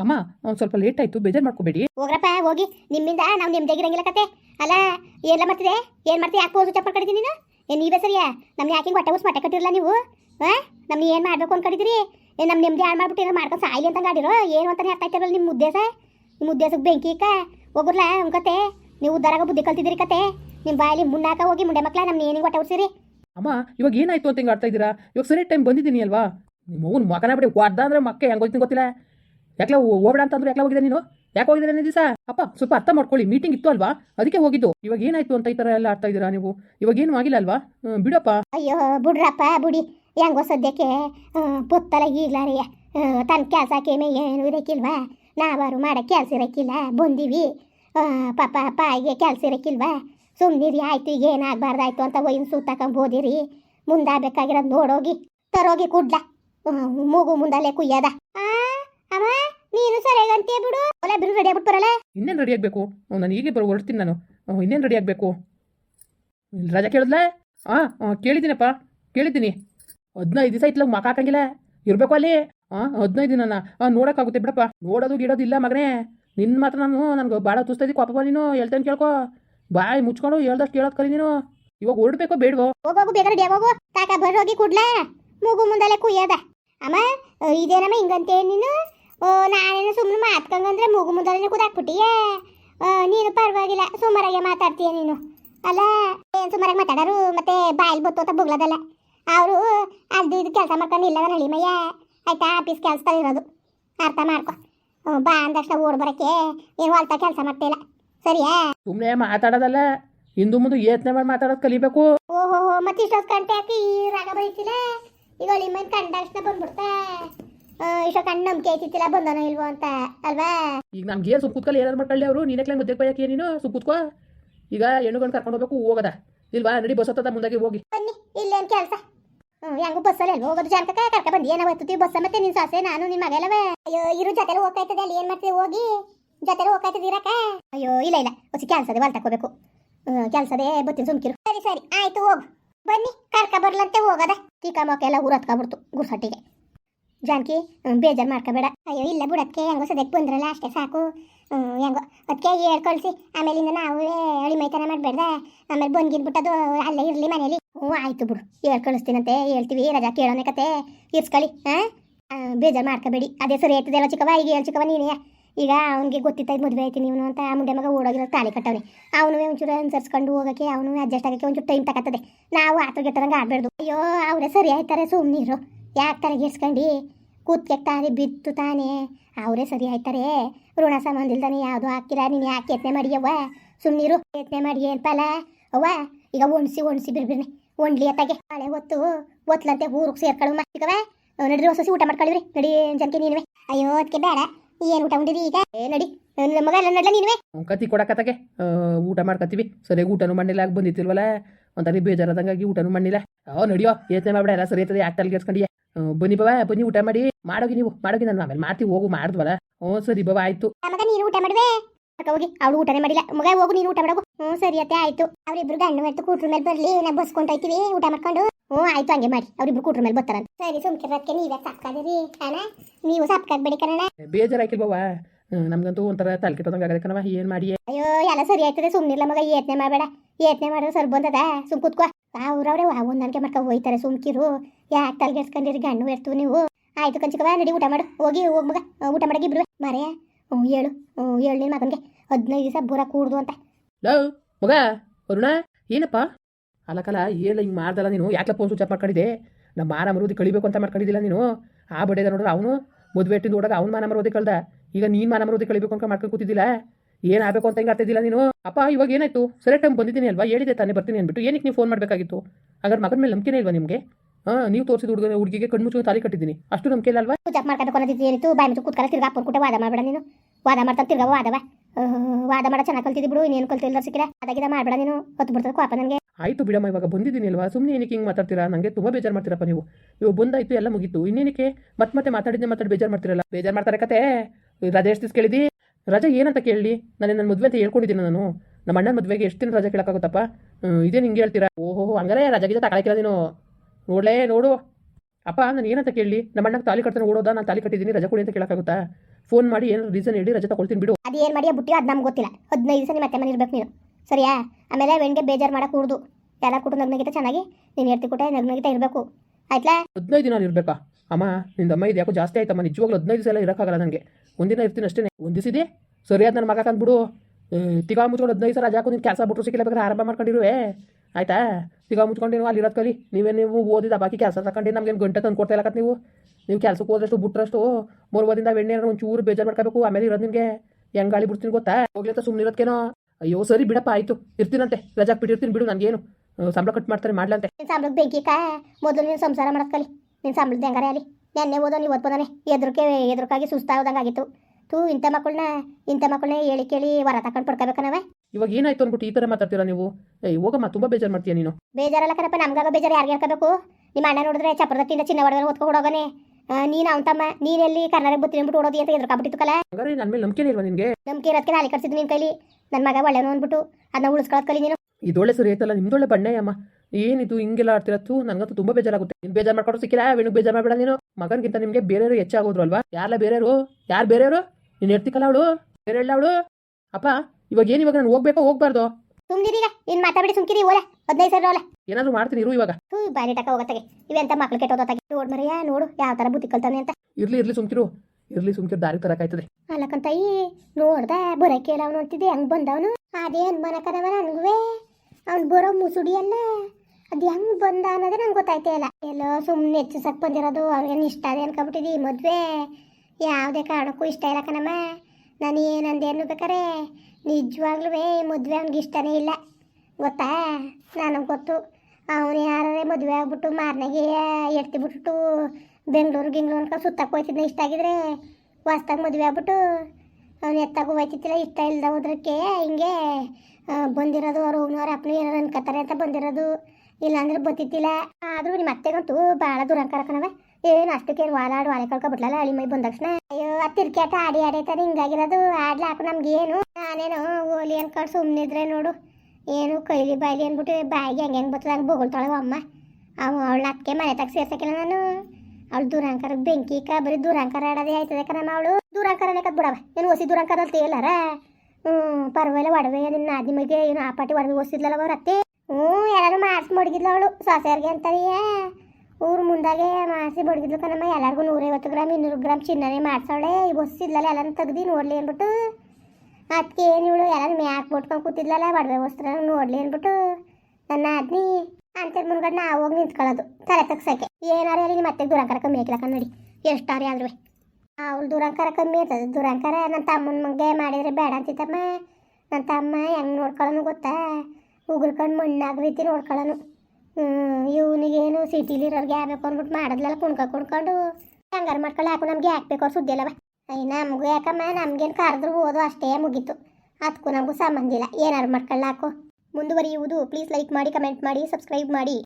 ಅಮ್ಮ ಒಂದು ಸ್ವಲ್ಪ ಲೇಟ್ ಆಯಿತು ಬೇಜಾರು ಮಾಡ್ಕೋಬೇಡಿ. ಹೋಗ್ರಪ್ಪ ಹೋಗಿ. ನಿಮ್ಮಿಂದ ನಾವು ನಿಮ್ದಾಗಿರಂಗಿಲ್ಲ ಕತೆ. ಅಲ್ಲ ಎಲ್ಲ ಮಾಡ್ತಿದೆ? ಏನು ಮಾಡ್ತೀವಿ ಯಾಕೆ ಫೋನ್ ಚಪ್ಪಲ್ ಕಡಿದೀನಿ ನೀನು? ಏನು ನೀವೇ ಸರಿಯಾ? ನಮ್ಗೆ ಯಾಕೆ ಹಿಂಗೆ ಹೊಟ್ಟೆ ಉಸ್ ಮಟ್ಟೆ ಕಟ್ಟಿರಲ್ಲ ನೀವು? ಹಾಂ ನಮ್ಗೆ ಏನು ಮಾಡಬೇಕು ಅನ್ಕೊಂಡಿದ್ದೀರಿ? ಏನು ನಮ್ಮ ನೆಮ್ಮದಿ ಹಾಳು ಮಾಡ್ಬಿಟ್ಟಿರೋ ಮಾಡ್ಕೊಂಡು ಸಾಯ್ಲಿ ಅಂತ ಗಾಡಿರೋ ಏನು ಅಂತಾನೆ ಅರ್ಥ ಆಯ್ತಿರಲ್ಲ ನಿಮ್ಮ ಉದ್ದೇಶ? ನಿಮ್ಮ ಉದ್ದೇಶಕ್ಕೆ ಬೆಂಕಿ ಇಕ್ಕ ಹೋಗ್ರಲ್ಲ ನಮ್ಮ ಕತೆ? ನೀವು ಉದ್ದಾರಾಗ ಬುದ್ಧಿ ಕಲ್ತಿದ್ದೀರಿ ಕತೆ? ನಿಮ್ಮ ಬಾಯಲ್ಲಿ ಮುನ್ನಾಕ ಹೋಗಿ ಮುಂಡೆ ಮಕ್ಳ ನಮ್ಮ ಏನಿಗೆ ಹೊಟ್ಟೆ ಉಡ್ಸಿರಿ ಅಮ್ಮ ಇವಾಗ ಏನಾಯ್ತು ಅಂತ ಹಿಂಗೆ ಆಡ್ತಾ ಇದ್ದೀರಾ? ಇವಾಗ ಸರಿ ಟೈಮ್ ಬಂದಿದ್ದೀನಿ ಅಲ್ವಾ? ನಿಮ್ಮ ಮಗನ ಬಿಡಿ ಒಡ್ದ ಅಂದ್ರೆ ಮಕ್ಕೆ ಹೆಂಗೆ ಹೋಗ್ತೀನಿ ಗೊತ್ತಿಲ್ಲ? ಯಾಕೆ ಹೋಗ್ಬೇಡ ಅಂತಂದ್ರೆ ಯಾಕೆ ಹೋಗಿದ್ದೆ ನೀನು? ಯಾಕೆ ಹೋಗಿದ್ರೆ ದಿವಸ? ಅಪ್ಪ ಸ್ವಲ್ಪ ಅರ್ಥ ಮಾಡ್ಕೊಳ್ಳಿ ಮೀಟಿಂಗ್ ಇತ್ತು ಅಲ್ವಾ? ಅದಕ್ಕೆ ಹೋಗಿದ್ದು. ಇವಾಗ ಏನಾಯ್ತು ಅಂತ ಈ ತರ ಎಲ್ಲ ಆಡ್ತಾ ಇದ್ದೀರಾ ನೀವು? ಇವಾಗ ಏನು ಆಗಿಲ್ಲ ಅಲ್ವಾ? ಬಿಡಪ್ಪ. ಅಯ್ಯೋ ಬಿಡ್ರಪ್ಪ ಬುಡಿ. ಹೆಂಗೋ ಸದ್ಯಕ್ಕೆ ಪುತ್ತಲ ಈಗ್ಲಾರಿಯ ತನ್ನ ಕೆಲಸ ಕೇಮೆ ಏನು ಇರಕ್ಕಿಲ್ವಾ ನಾವಾರು ಮಾಡೋ ಕೆಲಸ ಇರಕ್ಕಿಲ್ಲ ಬಂದೀವಿ. ಪಾಪ ಪಾಯಿಗೆ ಕೆಲಸ ಇರಕ್ಕಿಲ್ವಾ ಸುಮ್ಮನಿರಿ ಆಯ್ತು ಈಗ ಏನಾಗಬಾರ್ದಾಯ್ತು ಅಂತ ಒಯ್ಯಿನ ಸುತ್ತಾಕೊಂಬೋದಿರಿ ಮುಂದಾಗಬೇಕಾಗಿರೋದು ನೋಡೋಗಿ ತರೋಗಿ ಕುಡ್ಲ. ಮೂಗು ಮುಂದಲ್ಲೇ ಕುಯ್ಯದ. ಆ, ಅಮ್ಮ ನೀನು ಸರಿಯಾಗಂತೀಯ ಬಿಡು. ಒಲೆ ಬಿರು ರೆಡಿ ಆಗ್ಬಿಟ್ಟು ಬರಲ್ಲ ಇನ್ನೇನು ರೆಡಿ ಆಗಬೇಕು? ನಾನು ಹೀಗೆ ಬರೋ ಹೊರಡ್ತೀನಿ ನಾನು. ಇನ್ನೇನ್ ರೆಡಿ ಆಗಬೇಕು? ರಜಾ ಕೇಳಿದ್ಲಾ? ಹಾಂ ಕೇಳಿದ್ದೀನಪ್ಪ. ಕೇಳಿದ್ದೀನಿ. ಹದಿನೈದು ದಿವಸ ಇತ್ಲಾಗ ಮಕ ಹಾಕಂಗಿಲ್ಲ. ಇರಬೇಕು ಅಲ್ಲಿ. ಹಾಂ ಹದಿನೈದು ದಿನನ. ಹಾಂ ನೋಡೋಕ್ಕಾಗುತ್ತೆ ಬಿಡಪ್ಪ. ನೋಡೋದು ಗಿಡೋದು ಇಲ್ಲ ಮಗನೇ. ನಿನ್ನ ಮಾತ್ರ ನಾನು ನನಗೆ ಭಾಳ ತುಸ್ತೈತಿ ಕೋಪ ನೀನು. ಹೇಳ್ತೇನೆ ಕೇಳ್ಕೊ. ಬಾಯಿ ಮುಚ್ಕೊಂಡು ಹೇಳ್ದಷ್ಟು ಕೇಳೋದು ಕರಿ ನೀನು. ಇವಾಗ ಹೊರಡ್ಬೇಕೋ ಬೇಡವೋ ಹೋಗೋಗು ಬೇಗ ರೆಡಿ ಆಗೋಗು ಕಾಕ ಬರೋಗಿ ಕುಡ್ಲ. ಮೂಗು ಮುಂದಲ್ಲೇ ಕುಯ್ಯದ. ಅಮ್ಮ ಇದೇನಮ್ಮ ಹಿಂಗಂತೆ ನೀನು? ನಾನೇನು ಸುಮ್ಮನೆ ಮಾತ್ಕಂಗಂದ್ರೆ ಮೂಗು ಮುಂದಲ್ಲೇ ಕೂದಾಕ್ಬಿಟ್ಟಿಯೇ? ನೀನು ಪರವಾಗಿಲ್ಲ ಸುಮಾರಾಗೆ ಮಾತಾಡ್ತೀಯ ನೀನು. ಅಲ್ಲ ಏನು ಸುಮಾರಾಗಿ ಮಾತಾಡೋರು? ಮತ್ತೆ ಬಾಯಲ್ಲಿ ಬತ್ತು ಅಂತ ಬುಗ್ಲದಲ್ಲ. ಅವರು ಅದು ಇದು ಕೆಲಸ ಮಾಡ್ಕೊಂಡು ಇಲ್ಲ ನನ್ನ ಹಳಿಮಯ್ಯ ಆಯ್ತಾ ಆಫೀಸ್ ಕೆಲಸದಲ್ಲಿ ಇರೋದು. ಅರ್ಥ ಮಾಡ್ಕೊ. ಬಾ ಅಂದಷ್ಟ ಓಡ್ ಬರಕ್ಕೆ. ಏನು ಹೊಲ್ತಾ ಕೆಲಸ ಮಾಡ್ತಿಲ್ಲ ಸರಿಯಾ? ಸುಮ್ಮನೆ ಮಾತಾಡೋದಲ್ಲ. ಹಿಂದೂ ಮುಂದೆ ಯೋಚನೆ ಮಾಡಿ ಮಾತಾಡೋದು ಕಲಿಬೇಕು. ಓಹೋ ಮತ್ತೆ ಇಷ್ಟೊಂದು ಗಂಟೆ ಹಾಕಿ ಈ ರಾಗ ಬೈತಿಲ್ಲ ಈಗ ಒಳ್ಳೆ ಕಂಡಾಕ್ಷಣ ಕಂಡ ಬಂದ್ಬಿಡ್ತಾ. ಇಷ್ಟ ಕಣ್ಣು ನಂಬಿಕೆ ಐತಿತ್ತಿಲ್ಲ ಬಂದನೋ ಇಲ್ವೋ ಅಂತ ಅಲ್ವಾ? ಈಗ ನಮ್ಗೆ ಏನು ಸುಮ್ ಕೂತ್ಕೊಳ್ಳಿ ಏನಾರು ಮಾಡ್ಕೊಳ್ಳಿ ಅವರು ನೀನಕ್ಕೆ ಮುದ್ದೆ ಬಯಕೆ ನೀನು? ಸುಮ್ ಕೂತ್ಕೋ. ಈಗ ಹೆಣ್ಣುಗಳನ್ನ ಕರ್ಕೊಂಡು ಹೋಗ್ಬೇಕು ಹೋಗದ. ಇಲ್ವಾ? ನಡಿ ಬಸ್ ಹತ್ತದ ಮುಂದಾಗೆ ಹೋಗಿ. ಬನ್ನಿ ಇಲ್ಲೇನು ಕೆಲಸ? ಹ್ಞೂ ಹೆಂಗು ಬಸ್ಸಲ್ಲಿ ಅಲ್ವ ಹೋಗೋದು? ಜಾನಕ ಕರ್ಕ ಬಂದಿ? ಏನೋ ಹತ್ತುತ್ತೀವಿ ಬಸ್ಸ ಮತ್ತೆ ನಿನ್ನ ಸಾಸೆ ನಾನು ನಿಮ್ಮ ಮಗಲವೇ ಅಯ್ಯೋ ಇರು ಜೊತೆಲಿ ಹೋಗ್ತಾಯ್ತದೆ ಅಲ್ಲಿ ಏನು ಮಾಡ್ತೀವಿ ಹೋಗಿ. ಜೊತೆಲಿ ಹೋಗ್ತಾಯ್ತದಿರಕ ಅಯ್ಯೋ ಇಲ್ಲ ಇಲ್ಲ. ಒಸಿ ಕೆಲಸದೇ ಬಲ್ ತಕೋಬೇಕು ಕೆಲಸದೇ ಬತ್ತೀನಿ ಸುಮ್ಕಿರು. ಸರಿ ಸರಿ ಆಯ್ತು ಹೋಗು. ಬನ್ನಿ ಕರ್ಕ ಬರ್ಲಂತೆ ಹೋಗದ. ಟೀಕಾ ಮೊಕ್ಕ ಎಲ್ಲ ಊರು ಹತ್ಕೊಬಿಡ್ತು ಗುರ್ಸಟ್ಟಿಗೆ. ಜಾನಕಿ ಬೇಜಾರು ಮಾಡ್ಕೋಬೇಡ. ಅಯ್ಯೋ, ಇಲ್ಲ ಬಿಡಕ್ಕೆ ಹೆಂಗೋ ಸದ್ಯಕ್ಕೆ ಬಂದ್ರಲ್ಲ, ಅಷ್ಟೇ ಸಾಕು. ಹೆಂಗೋ ಅದಕ್ಕೆ ಹೇಳ್ಕೊಳ್ಸಿ. ಕಳಿಸಿ ಆಮೇಲಿಂದ ನಾವೇ ಅಳಿ ಮೈತನ ಮಾಡಬೇಡ್ದ. ಆಮೇಲೆ ಬಂದ್ಗಿದ್ಬಿಟ್ಟದು ಅಲ್ಲೇ ಇರಲಿ ಮನೇಲಿ. ಹ್ಞೂ, ಆಯಿತು ಬಿಡು. ಹೇಳ್ ಕಳಿಸ್ತೀನಂತೆ ಹೇಳ್ತೀವಿ, ರಜಾ ಕೇಳೋನೆ ಕತೆ. ಇರ್ಸ್ಕೊಳ್ಳಿ, ಹಾಂ? ಬೇಜಾರು ಮಾಡ್ಕೋಬೇಡಿ. ಅದೇ ಸರಿ ಆಯ್ತದೆಲ್ಲ ಚಿಕ್ಕವ ಈಗ ಹೇಳಿ ಚಿಕ್ಕವ ನೀನೇ? ಈಗ ಅವ್ನಿಗೆ ಗೊತ್ತಿತ್ತಾಯ್ತು ಮದುವೆ ಆಯ್ತು ನೀವು ಅಂತ ಆ ಮುಂಡೆ ಮಗ ಓಡೋಗಿರೋ ತಾಳಿ ಕಟ್ಟವನೆ. ಅವನು ಒಂಚೂರು ಅನುಸರಿಸ್ಕೊಂಡು ಹೋಗೋಕ್ಕೆ, ಅವನು ಅಡ್ಜಸ್ಟ್ ಆಗೋಕ್ಕೆ ಒಂಚೂರು ಟೈಮ್ ತಗತ್ತದೆ ನಾವು ಆತ ಗೆಟ್ಟದಂಗೆ ಆಡಬೇಡ್ದು ಅಯ್ಯೋ, ಅವರೇ ಸರಿ ಆಯ್ತಾರೆ ಸುಮ್ಮನಿರು ಯಾಕೆ ತಲೆಗೆಡ್ಸ್ಕೊಂಡು ಕೂತ್ಕೆ ತಾನೇ ಬಿತ್ತು ತಾನೇ. ಅವರೇ ಸರಿ ಆಯ್ತಾರೆ. ಋಣ ಸಂಬಂಧಿಲ್ದಾನೆ ಯಾವುದೋ ಹಾಕಿಲ್ಲ ನೀನು ಯಾಕೆ ಯತ್ನೆ ಮಾಡಿಯವ್ವ? ಸುಮ್ಮನಿರು ಯತ್ನೆ ಮಾಡಿ ಏನಪ್ಪಲ್ಲ ಅವ್ವ, ಈಗ ಒಣಸಿ ಒಣಸಿ ಬಿರ್ಬಿರ್ನೆ. ಒಣ್ಲಿ ಅತ್ತಾಗೆ. ಹಳೆ ಹೊತ್ತು ಒತ್ಲಂತೆ ಊರಿಗೆ ಸೇರ್ಕೊಳ್ಳು ಮತ್ತಿಗವ ನಡ್ರಿ ಹೊಸ ಊಟ ಮಾಡ್ಕೊಳ್ಳಿವ್ರಿ ನಡಿ ಜನಕ್ಕೆ ನೀನುವೆ. ಅಯ್ಯೋ ಅದಕ್ಕೆ ಬೇಡ. ಏನು ಊಟ ಉಂಡಿರಿ ಈಗ? ಏ, ನಡಿ. ನನ್ನ ಮಗ ಎಲ್ಲ ನಡ್ಲ ನೀನುವೆ? ಕತಿ ಕತ್ತಿ ಕೊಡಕತ್ತಾಗೆ ಊಟ ಮಾಡ್ಕತ್ತೀವಿ. ಸರಿಯಾಗಿ ಊಟನೂ ಮಾಡಿಲ್ಲ ಆಗಿ ಬಂದಿತ್ತಿಲ್ವಲ್ಲ? ಒಂಥರ ಬೇಜಾರದಂಗಾಗಿ ಊಟನೂ ಮಾಡಿಲ್ಲ ಅವ್ ನಡಿಯೋ ಯೋಚನೆ ಮಾಡ್ಬೇಡ, ಎಲ್ಲ ಸರಿ ಆಯ್ತದೆ. ಯಾಕೆ ತಲೆಗೆಡ್ಸ್ಕೊಂಡಿಯ ಬನ್ನಿ ಬಾವ ಬನ್ನಿ ಊಟ ಮಾಡಿ. ಮಾಡೋಗಿ ನೀವು ಮಾಡೋಗಿ ನಾನು ಆಮೇಲೆ ಮಾಡ್ತೀವಿ ಹೋಗು ಮಾಡಿದ್ವಲ್ಲ ಹ್ಞೂ ಸರಿ ಬಾವ ಆಯ್ತು. ಮಗ ನೀನು ಊಟ ಮಾಡುವೆ? ಅಕ್ಕ ಹೋಗಿ. ಅವಳು ಊಟನೇ ಮಾಡಿಲ್ಲ. ಮಗ ಹೋಗು ನೀನು ಊಟ ಮಾಡೋಗು. ಹ್ಞೂ ಸರಿ ಅತ್ತೆ ಆಯ್ತು. ಅವರಿಬ್ರು ಗಂಡು ಮತ್ತು ಕೂಟ್ರ ಮೇಲೆ ಬರ್ಲಿ. ನಾ ಬಸ್ಕೊಂಡು ಹೋಯ್ತೀವಿ ಊಟ ಮಾಡ್ಕೊಂಡು. ಹ್ಞೂ ಆಯ್ತು ಹಂಗೆ ಮಾಡಿ. ಅವ್ರಿಬ್ರು ಕೂಟ್ರ ಮೇಲೆ ಬರ್ತಾರ ಸರಿ ಸುಮ್ಕಿರೋದಕ್ಕೆ ನೀವೇ ಸಾಕಾದಿರಿ ಅಣ್ಣ. ನೀವು ಸಾಕಾಗ್ಬೇಡಿ ಕಣ ಬೇಜಾರಾಕಿಲ್ ಬಾವ ನಮ್ಗಂತೂ ಒಂಥರ ತಲೆ ಕೆಟ್ಟದಂಗೆ ಆಗದೆ ಕಣವ ಏನು ಮಾಡಿ? ಅಯ್ಯೋ ಎಲ್ಲ ಸರಿ ಆಯ್ತದೆ ಸುಮ್ಮನಿಲ್ಲ ಮಗ ಯತ್ನೆ ಮಾಡಬೇಡ. ಯತ್ನೆ ಮಾಡಿದ್ರೆ ಸರ್ ಬಂದದ. ಸುಮ್ ಕೂತ್ಕೋ. ಅವ್ರವ್ರೆ ಹೊಂದಾಣಿಕೆ ಮಾಡ್ಕೊ ಹೋಯ್ತಾರೆ ಸುಮ್ಕಿರು. ಯಾಕೆ ತಲೆಗೆಡ್ಸ್ಕೊಂಡಿರಿ ಗಣ್ಣು ಇರ್ತೀವಿ ನೀವು. ಆಯ್ತು ಕಂಚಿಕವ ನಡಿ ಊಟ ಮಾಡು. ಹೋಗಿ ಹೋಗಿ ಮಗ. ಊಟ ಮಾಡಕ್ಕೆ ಇಬ್ರು ಮರೆಯ ಹ್ಞೂ, ಹೇಳು. ಹ್ಞೂ, ಹೇಳು ನಿನ್ನ ಮಗನಿಗೆ. ಹದಿನೈದು ದಿವಸ ಬುರ ಕೂಡ್ದು ಅಂತ. ಲೋ, ಮಗ ಅರುಣ ಏನಪ್ಪ? ಅಲ್ಲಕಲ್ಲ ಏನು ಹಿಂಗೆ ಮಾಡ್ದಲ್ಲ ನೀನು? ಯಾಕೆ ಫೋನ್ ಸ್ವಿಚ್ ಆಫ್ ಮಾಡ್ಕೊಂಡಿದ್ದೆ? ನಮ್ಮ ಮಾನ ಮರುದಿ ಕಳಿಬೇಕು ಅಂತ ಮಾಡ್ಕೊಂಡಿದ್ದಿಲ್ಲ ನೀನು? ಆ ಬಡೇದ ನೋಡಿದ್ರೆ ಅವನು? ಮದುವೆ ಇಟ್ಟಿಂದ ನೋಡಾಗ ಅವ್ನು ಮಾನ ಮರುದಿ ಕಳ್ದ. ಈಗ ನೀನು ಮಾನ ಮರುದಿ ಕಳಿಬೇಕು ಅಂತ ಮಾಡ್ಕೊಂಡು ಕೂತಿದ್ದಿಲ್ಲ? ಏನಾಗಬೇಕು ಅಂತ ಹಿಂಗೆ ಅರ್ಥದಿಲ್ಲ ನೀನು? ಅಪ್ಪ, ಇವಾಗ ಏನಾಯ್ತು? ಸರಿ ಟೈಮ್ ಬಂದಿದ್ದೀನಿ ಅಲ್ವಾ? ಹೇಳಿದೆ ತಾನೇ ಬರ್ತೀನಿ ಅಂದ್ಬಿಟ್ಟು. ಏನಕ್ಕೆ ನೀವು ಫೋನ್ ಮಾಡಬೇಕಾಗಿತ್ತು? ಹಾಗಾದ್ರೆ ಮಗನ ಮೇಲೆ ನಂಬಿಕೆನೇ ಇಲ್ವಾ ನಿಮಗೆ? ಹಾಂ ನೀವು ತೋರಿಸಿದ ಹುಡುಗ ಹುಡುಗಿಗೆ ಕಣ್ಮುಚ್ಚು ತಾಲಿ ಕಟ್ಟಿದ್ದೀನಿ. ಅಷ್ಟು ನಮ್ಮ ಕೇಳಲ್ವಾ ಅಲ್ವಾ? ಪೂಜಾ ಮಾಡ್ಕೊಂಡು ಕೊನದಿದ್ದು ಏನಿತ್ತು ಬಾಯಿ ಮುಚ್ಚು ಕೂತ್ಕಲ್ಲ ತಿರ್ಗಾ ಅಪ್ಪನ ಕೂಟ ವಾದ ಮಾಡಬೇಡ ನೀನು. ವಾದ ಮಾಡ್ತಾ ತಿರ್ಗಾ ವಾದವ ಬಾ. ವಾದ ಮಾಡೋ ಚೆನ್ನಾಗಿ ಕಲ್ತಿದ್ದು ಬಿಡು ಇನ್ನೇನು ಕಲ್ತಿಲ್ಲ ಸಿಕ್ಕಿಲ್ಲ. ಅದಾಗಿದ ಮಾಡಬೇಡ ನೀನು. ಹೊತ್ತು ಬಿಡ್ತದೆ ಕೋಪ ನನಗೆ. ಆಯ್ತು ಬಿಡಮ್ಮ ಇವಾಗ ಬಂದಿದ್ದೀನಿ ಅಲ್ವಾ? ಸುಮ್ಮನೆ ಏನಕ್ಕೆ ಹಿಂಗೆ ಮಾತಾಡ್ತೀರಾ? ನನಗೆ ತುಂಬ ಬೇಜಾರು ಮಾಡ್ತೀರಪ್ಪ ನೀವು. ಇವಾಗ ಬಂದಾಯ್ತು ಎಲ್ಲ ಮುಗೀತು. ಇನ್ನೇನಕ್ಕೆ? ಮತ್ತೆ ಮತ್ತೆ ಮಾತಾಡಿದ್ದೆ ಮಾತಾಡಿ ಬೇಜಾರು ಮಾಡ್ತಿರಲ್ಲ? ಬೇಜಾರು ಮಾಡ್ತಾರೆ ಕತೆ. ರಜೆ ಎಷ್ಟು ದಿವಸ ಕೇಳಿದಿ? ರಜೆ ಏನಂತ ಕೇಳಿ ನಾನು ನನ್ನ ಮದುವೆ ಅಂತ ಹೇಳ್ಕೊಂಡಿದ್ದೀನಿ ನಾನು. ನಮ್ಮ ಅಣ್ಣನ ಮದುವೆಗೆ ಎಷ್ಟು ದಿನ ರಜೆ ಕೇಳೋಕ್ಕಾಗುತ್ತಪ್ಪ? ಇದೇನು ಹಿಂಗೆ ಹೇಳ್ತೀರಾ? ಓಹೋ ಹಂಗಾರೆ ರಜೆ ಗಿಜೆ ತಗೊಳಕಿಲ್ಲ ನೀನು. ನೋಡ್ಲೇ ನೋಡು. ಅಪ್ಪ ನಾನು ಏನಂತ ಕೇಳಿ ನಮ್ಮ ಅಣ್ಣಗೆ ತಾಲಿ ಕಟ್ತಾನೆ ಓಡೋದಾ ನಾನು ತಾಲಿ ಕಟ್ಟಿದ್ದೀನಿ ರಜೆ ಕೊಡಿ ಅಂತ ಕೇಳೋಕ್ಕಾಗುತ್ತಾ? ಫೋನ್ ಮಾಡಿ ಏನು ರೀಸನ್ ಹೇಳಿ ರಜೆ ತಗೊಳ್ತೀನಿ ಬಿಡು. ಅದೇನು ಮಾಡಿ ಬುಟ್ಟಿ ಅದು ನಮ್ಗೆ ಗೊತ್ತಿಲ್ಲ. ಹದಿನೈದು ದಿವಸ ನಿಮ್ಮ ಅತ್ತೆ ಮನೆ ಇರ್ಬೇಕು ನೀನು. ಸರಿಯಾ? ಆಮೇಲೆ ವೆಣ್ಗೆ ಬೇಜಾರು ಮಾಡಕ್ಕೆ ಕೂಡ್ದು. ಎಲ್ಲ ಕೂಟು ನಗ್ನಗಿತ ಚೆನ್ನಾಗಿ ನೀನು ಹೇಳ್ತಿ ಕೊಟ್ಟೆ ನಗ್ನಗಿತ ಇರಬೇಕು. ಆಯ್ತಾ ಹದಿನೈದು ದಿನ ಇರಬೇಕಾ? ಅಮ್ಮ ನಿಂದ ಅಮ್ಮ ಇದು ಯಾಕೋ ಜಾಸ್ತಿ ಆಯ್ತಮ್ಮ. ನಿಜವಾಗ್ಲೂ ಹದಿನೈದು ದಿವಸ ಎಲ್ಲ ಇರೋಕ್ಕಾಗಲ್ಲ ನನಗೆ ಒಂದಿನ ಇರ್ತೀನಿ ಅಷ್ಟೇ ಒಂದಿಸಿದೆ ಸರಿಯಾದ ನನ್ನ ಮಗ ಕಂದ್ಬಿಡು ತಿಗಾ ಮುಚ್ಕೊಂಡು ಹದಿನೈದು ಸಾವಿರ ರಜಾ ಹಾಕೋ ನೀನು ಕೆಲಸ ಬಿಟ್ಟರು ಸಿಕ್ಕಿಲ್ಲ ಬೇಕಾದ್ರೆ ಆರಂಭ ಮಾಡ್ಕೊಂಡಿರುವೆ. ಆಯ್ತಾ? ತಿಗಾ ಮುಚ್ಕೊಂಡು ಅಲ್ಲಿ ಇರೋದು ಕಲಿ. ನೀವೇ ನೀವು ಓದಿದ ಬಾಕಿ ಕೆಲಸ ತಗೊಂಡು ನಮ್ಗೇನು ಗಂಟೆ ತಂದು ಕೊಡ್ತಾ ನೀವು? ನೀವು ಕೆಲಸಕ್ಕೆ ಹೋದಷ್ಟು ಬಿಟ್ರಷ್ಟು ಮೂರುವದಿಂದ ಎಣ್ಣೆ ಒಂಚೂರು ಬೇಜಾರು ಮಾಡ್ಕೋಬೇಕು, ಆಮೇಲೆ ಇರೋದು ನಿಮಗೆ. ಹೆಂಗ್ ಗಾಳಿ ಬಿಡ್ತೀನಿ ಗೊತ್ತಾ? ಹೋಗ್ಲೇತ ಸುಮ್ಮನೆ ಇರೋದಕ್ಕೇನೋ ಅಯ್ಯೋ ಸರಿ ಬಿಡಪ್ಪ, ಆಯಿತು. ಇರ್ತೀನಂತೆ. ರಜಾಕ್ ಬಿಟ್ಟಿರ್ತೀನಿ ಬಿಡು ನನಗೇನು. ಸಂಬಳ ಕಟ್ ಮಾಡ್ತಾರೆ, ಮಾಡ್ಲಂತೆ. ಸಂಬಳ ಸಂಬಳಕ್ಕೆ ಬೆಂಕಿ ಕಾ. ಮೊದಲು ನೀನು ಸಂಸಾರ ಮಾಡ್ಕಲಿ ನಿನ್ ಸಂಬಳದ ಹೆಂಗಾರೆ ಅಲ್ಲಿ? ನೆನ್ನೆ ಓದೋ ನೀವು ಓದ್ಬೋದಾನೆ ಎದ್ರಕ್ಕೆ ಎದ್ರಕ್ಕಾಗಿ ಸುಸ್ತಾಗೋದಂಗೆ ಆಗಿತ್ತು ತೂ ಇಂಥ ಮಕ್ಕಳನ್ನ ಇಂಥ ಮಕ್ಕಳನ್ನ ಹೇಳಿ ಕೇಳಿ ವರ ತಗೊಂಡು ಪಡ್ಕೋಬೇಕನವ ಇವಾಗ ಏನಾಯ್ತು ಅಂದ್ಬಿಟ್ಟು ಈ ತರ ಮಾತಾಡ್ತೀರಾ ನೀವು? ಏಯ್ ಹೋಗಮ್ಮ ತುಂಬಾ ಬೇಜಾರು ಮಾಡ್ತೀಯ ನೀನು. ಬೇಜಾರಲ್ಲ ಕರಪ್ಪ ನಮ್ಗಾಗ ಬೇಜಾರು ಯಾರಿಗೆ ಹೇಳ್ಕೋಬೇಕು ನಿಮ್ಮ ಅಣ್ಣ ನೋಡಿದ್ರೆ ಚಪ್ರದಟ್ಟಿಂದ ಚಿನ್ನ ಹೊಡೆದ್ರೆ ಓದ್ಕೊಂಡು ಹೋಗೋನೆ. ನೀನು ಅವ್ ತಮ್ಮ ನೀನೆಲ್ಲಿ ಕರ್ನಾಟಕ ಬುತ್ತಿ ಅಂದ್ಬಿಟ್ಟು ಓಡೋದಿ ಅಂತ ಎದ್ರಕಾಬಿಟ್ಟಿತ್ತು ಕಲ. ಹಂಗಾರೆ ನನ್ನ ಮೇಲೆ ನಂಬಿಕೆ ಇಲ್ವಾ ನಿನಗೆ? ನಂಬಿಕೆ ಇರೋದಕ್ಕೆ ನಾಳೆ ಕರ್ಸಿದ್ದು ನಿನ್ ಕೈಲಿ. ನನ್ನ ಮಗ ಒಳ್ಳೆನೋ ಅಂದ್ಬಿಟ್ಟು ಅದನ್ನ ಉಳಿಸ್ಕೊಳ್ಳೋದು ಕಲಿ ನೀನು. ಇದೊಳ್ಳೆ ಸರಿ ಆಯ್ತಲ್ಲ ನಿಮ್ದೊಳ್ಳೆ ಬಣ್ಣೆ ಅಮ್ಮ? ಏನಿದು ಹಿಂಗೆಲ್ಲ ಆಡ್ತಿರತ್ತು ನನಗಂತೂ ತುಂಬಾ ಬೇಜಾರಾಗುತ್ತೆ. ನೀನು ಬೇಜಾರು ಮಾಡ್ಕೊಂಡು ಸಿಕ್ಕಿಲ್ಲ ವೇಣು ಬೇಜಾರು ಮಾಡಬೇಡ ನೀನು. ಮಗನಿಗಿಂತ ನಿಮಗೆ ಬೇರೆಯವರು ಹೆಚ್ಚಾಗೋದ್ರು ಅಲ್ವಾ? ಯಾರಲ್ಲ ಬೇರೆಯವರು? ಯಾರು ಬೇರೆಯವರು? ನೀನ್ ಇರ್ತಿಕಲ್ಲ ಅವಳು? ಬೇರೆ ಹೇಳ ಅವಳು? ಅಪ್ಪ ಇವಾಗ ಏನು ಇವಾಗ ನಾನು ಹೋಗ್ಬೇಕೋ ಹೋಗ್ಬಾರ್ದು? ಸುಮ್ನಿರೀಗ ಏನ್ ಮಾತಾಡಿ ಸುಮ್ಕಿರಿ ಓಲೆ ಹದಿನೈದು ಸಾವಿರ ಓಲೆ. ಏನಾದ್ರು ಮಾಡ್ತೀನಿ ಇರು ಇವಾಗ. ಬಾರಿ ಟಕ ಹೋಗತ್ತಾಗೆ ಇವೆಂತ ಮಕ್ಳು ಕೆಟ್ಟೋದಾಗೆ ನೋಡ್ ಮರಿಯ ನೋಡು ಯಾವ ತರ ಬುದ್ಧಿ ಕಲ್ತಾನೆ ಅಂತ. ಇರ್ಲಿ ಇರ್ಲಿ ಸುಮ್ಕಿರು. ಇರ್ಲಿ ಸುಮ್ಕಿರು ದಾರಿ ತರಕಾಯ್ತದೆ ಅಲ್ಲಕ್ಕಂತಾಯಿ ನೋಡ್ದ ಬರೋ ಕೇಳ ಅವನು ಅಂತಿದ್ದೆ ಹೆಂಗ್ ಬಂದವನು. ಅದೇ ಅನ್ಮನಕದವ ನನ್ಗುವೆ. ಅವ್ನು ಬರೋ ಮುಸುಡಿ ಅಲ್ಲ ಅದು ಹೆಂಗ್ ಬಂದ ಅನ್ನೋದೇ ನಂಗೆ ಗೊತ್ತಾಯ್ತೇ ಇಲ್ಲ. ಎಲ್ಲೋ ಸುಮ್ಮನೆ ಹೆಚ್ಚಿಸಕ್ ಬಂದಿರೋದು ಅವ್ರಿಗೇನು ಇಷ್ಟ ಅದೇ ಅನ್ಕೊಬಿಟ್ಟಿದ್ದಿ ಮದುವೆ. ಯಾವುದೇ ಕಾರಣಕ್ಕೂ ಇಷ್ಟ ಇಲ್ಲ ಕಣಮ್ಮ. ನಾನು ಏನಂದೇನು ಬೇಕಾರೆ ನಿಜವಾಗ್ಲೂ ಮದುವೆ ಅವ್ನಿಗೆ ಇಷ್ಟನೇ ಇಲ್ಲ. ಗೊತ್ತಾ? ನನಗೆ ಗೊತ್ತು. ಅವನು ಯಾರೇ ಮದುವೆ ಆಗ್ಬಿಟ್ಟು ಮಾರನೆಗೆ ಎಡ್ತಿ ಬಿಟ್ಬಿಟ್ಟು ಬೆಂಗಳೂರು ಗಿಂಗ್ಳೂರು ಅನ್ಕೊಂಡು ಸುತ್ತಕ್ಕೆ ಹೋಯ್ತಿದ್ನ ಇಷ್ಟ ಆಗಿದ್ರೆ ಹೊಸ್ದಾಗಿ ಮದುವೆ ಆಗ್ಬಿಟ್ಟು ಅವ್ನು ಎತ್ತಾಗ ಹೋಯ್ತಿತ್ತಿಲ್ಲ ಇಷ್ಟ ಇಲ್ದ ಹೋದ್ರಕ್ಕೆ ಹಿಂಗೆ ಬಂದಿರೋದು ಅವ್ರು ಅವ್ರ ಅಪ್ಪನ ಏನಾರು ಅನ್ಕೋತಾರೆ ಅಂತ ಬಂದಿರೋದು. ಇಲ್ಲಾಂದ್ರೆ ಬತ್ತಿತ್ತಿಲ್ಲ ಆದರೂ ನಿಮ್ಮ ಅತ್ತೆಗಂತೂ ಭಾಳ ದುರಂಕಾರ ಕಣವ ಏನು ಅಷ್ಟಕ್ಕೆ ವಾಲಾಡು ವಾಲೆ ಕಳ್ಕೊಬಿಟ್ಲಲ್ಲ ಅಳಿ ಮೈ ಬಂದ ತಕ್ಷಣ. ಅಯ್ಯೋ ತಿರ್ಕ್ಯಾಟ ಆಡಿ ಆಡೈತಾರೆ ಹಿಂಗಾಗಿರೋದು ಆಡ್ಲಾಕು ನಮ್ಗೆ ಏನು ನಾನೇನೋ ಓಲಿ ಅನ್ಕೊಂಡು ಸುಮ್ಮನಿದ್ರೆ ನೋಡು. ಏನು ಕೈಲಿ ಬಾಯ್ಲಿ ಅಂದ್ಬಿಟ್ಟು ಬಾಯಿಗೆ ಹೆಂಗೆ ಹೆಂಗೆ ಬರ್ತದೆ ಹಂಗೆ ಬೊಗಳ್ತಾಳೆ ಅಮ್ಮ. ಅವ ಅವಳ ಅತ್ತಿಗೆ ಮನೆ ತಗ ಸೇರ್ಸಕ್ಕಿಲ್ಲ ನಾನು. ಅವಳು ದೂರಾಂಕರ ಬೆಂಕಿ ಕ, ಬರೀ ದೂರಂಕರ ಆಡೋದೇ ಆಯ್ತದೆ ಕಣಮ್ಮ ಅವಳು. ದೂರಾಂಕರನೇ ಕತ್ ಬಿಡವ ಏನು ಹೊಸಿ ದೂರಾಂಕರ ಅಂತ ಹೇಳಾರ ಹ್ಞೂ ಪರವಾಗಿಲ್ಲ, ಒಡವೆ ನಿನ್ನ ಆದಿ ಮೈಗೆ ಏನು ಆ ಪಾಟಿ ಒಡವೆ ಓದಿಸಿದ್ಲಲ್ಲ ಅವ್ರ ಅತ್ತೆ. ಹ್ಞೂ ಯಾರು ಮಾಡಿಸ್ ಮಡಗಿದ್ಲ ಅವಳು. ಸೊಸೆಯರ್ಗೆ ಅಂತಾರಿಯ? ಊರು ಮುಂದಾಗೆ ಮಾಡಿಸಿ ಮಡಗಿದ್ಲು ಕಣಮ್ಮ. ಎಲ್ಲರಿಗೂ ನೂರೈವತ್ತು ಗ್ರಾಮ್, ಇನ್ನೂರು ಗ್ರಾಮ್ ಚಿನ್ನನೇ ಮಾಡ್ಸೋಳೆ ಈಗ ಒಸಿದ್ಲಲ್ಲ ಎಲ್ಲ ತೆಗ್ದು ನೋಡ್ಲಿ ಅಂದ್ಬಿಟ್ಟು. ಅದಕ್ಕೆ ಏನು ಇವಳು? ಎಲ್ಲ ಮ್ಯಾಕ್ ಬಿಟ್ಕೊಂಡು ಕೂತಿದ್ಲಲ್ಲ ಒಡವೆ ವಸ್ತ್ರ ನೋಡ್ಲಿ ಅಂದ್ಬಿಟ್ಟು. ನನ್ನ ಆದ್ನಿ ಅಂತ ಮುಂದ್ಗಡೆ ನಾವು ಹೋಗಿ ನಿಂತ್ಕೊಳ್ಳೋದು, ತಲೆ ತಗ್ಸಕ್ಕೆ. ಏನಾರು ಹೇಳಿ ಮತ್ತೆ ದುರಂಕಾರ ಕಮ್ಮಿ ಹಾಕಿಲ್ಲ ನೋಡಿ. ಎಷ್ಟಾರಿ ಆದ್ರೂ. ಅವಳು ದುರಂಕಾರ ಕಮ್ಮಿ ಇರ್ತದೆ. ದುರಂಕಾರ ನನ್ನ ತಮ್ಮನ ಮಂಗೆ ಮಾಡಿದ್ರೆ ಬೇಡ ಅಂತಿತ್ತಮ್ಮ. ನನ್ನ ತಮ್ಮ ಹೆಂಗೆ ನೋಡ್ಕೊಳ್ಳೋನು ಗೊತ್ತಾ? ಉಗುಳ್ಕೊಂಡು ಮಣ್ಣಾಗ ರೀತಿ ನೋಡ್ಕೊಳ್ಳೋನು ಇವನಿಗೇನು ಸಿಟಿಲಿರೋರ್ಗೆ ಆಗ್ಬೇಕು ಅಂದ್ಬಿಟ್ಟು ಮಾಡಿದ್ಲಲ್ಲ ಕುಣ್ಕ ಕುಣ್ಕೊಂಡು. ಹಂಗಾರು ಮಾಡ್ಕೊಳ್ಳಿ ಯಾಕೋ ನಮ್ಗೆ ಯಾಕೆ ಅವ್ರು ಸುದ್ದಿ ಅಲ್ಲವ ಅಯ್ಯ, ನಮಗೂ ಯಾಕಮ್ಮ, ನಮ್ಗೇನು ಕರೆದ್ರು ಓದು ಅಷ್ಟೇ ಮುಗೀತು. ಅದಕ್ಕೂ ನಮಗೂ ಸಂಬಂಧ ಇಲ್ಲ ಮಾಡ್ಕೊಳ್ಳಾಕು ಮುಂದುವರಿಯುವುದು ಪ್ಲೀಸ್ ಲೈಕ್ ಮಾಡಿ ಕಮೆಂಟ್ ಮಾಡಿ ಸಬ್ಸ್ಕ್ರೈಬ್ ಮಾಡಿ.